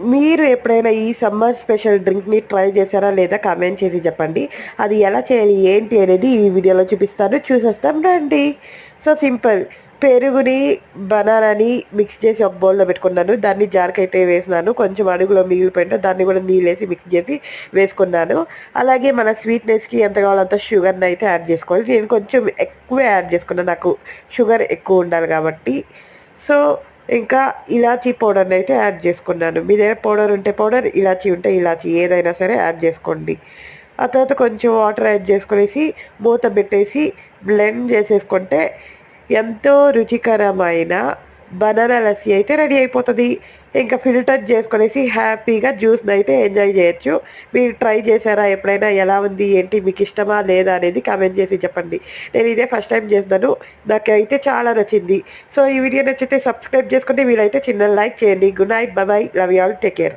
మీరు ఎప్పుడైనా ఈ సమ్మర్ స్పెషల్ డ్రింక్ని ట్రై చేశారా లేదా కామెంట్ చేసి చెప్పండి. అది ఎలా చేయాలి ఏంటి అనేది ఈ వీడియోలో చూపిస్తాను. చూసేస్తాం రండి. So simple. పెరుగుని బనానాని మిక్స్ చేసి ఒక బౌల్లో పెట్టుకున్నాను. దాన్ని జార్కైతే అయితే వేసినాను. కొంచెం అడుగులో మిగిలిపోయింటే దాన్ని కూడా నీళ్ళేసి మిక్స్ చేసి వేసుకున్నాను. అలాగే మన స్వీట్నెస్కి ఎంత కావాలో అంత షుగర్ని అయితే యాడ్ చేసుకోవాలి. నేను కొంచెం ఎక్కువ యాడ్ చేసుకున్నాను నాకు షుగర్ ఎక్కువ ఉండాలి కాబట్టి. సో ఇంకా ఇలాచీ పౌడర్ని అయితే యాడ్ చేసుకున్నాను. మీ దగ్గర పౌడర్ ఉంటే పౌడర్ ఇలాచీ ఉంటే ఇలాచీ ఏదైనా సరే యాడ్ చేసుకోండి. ఆ తర్వాత కొంచెం వాటర్ యాడ్ చేసుకునేసి మూత పెట్టేసి బ్లెండ్ చేసేసుకుంటే ఎంతో రుచికరమైన బనానా లస్సీ అయితే రెడీ అయిపోతుంది. ఇంకా ఫిల్టర్ చేసుకునేసి హ్యాపీగా జ్యూస్ని అయితే ఎంజాయ్ చేయొచ్చు. మీరు ట్రై చేశారా? ఎప్పుడైనా ఎలా ఉంది? ఏంటి? మీకు ఇష్టమా? లేదా? అనేది కామెంట్ చేసి చెప్పండి. నేను ఇదే ఫస్ట్ టైం చేస్తున్నాను. నాకైతే చాలా నచ్చింది. సో ఈ వీడియో నచ్చితే సబ్స్క్రైబ్ చేసుకుంటే వీలైతే చిన్న లైక్ చేయండి. Good night. Bye love you all. Take care.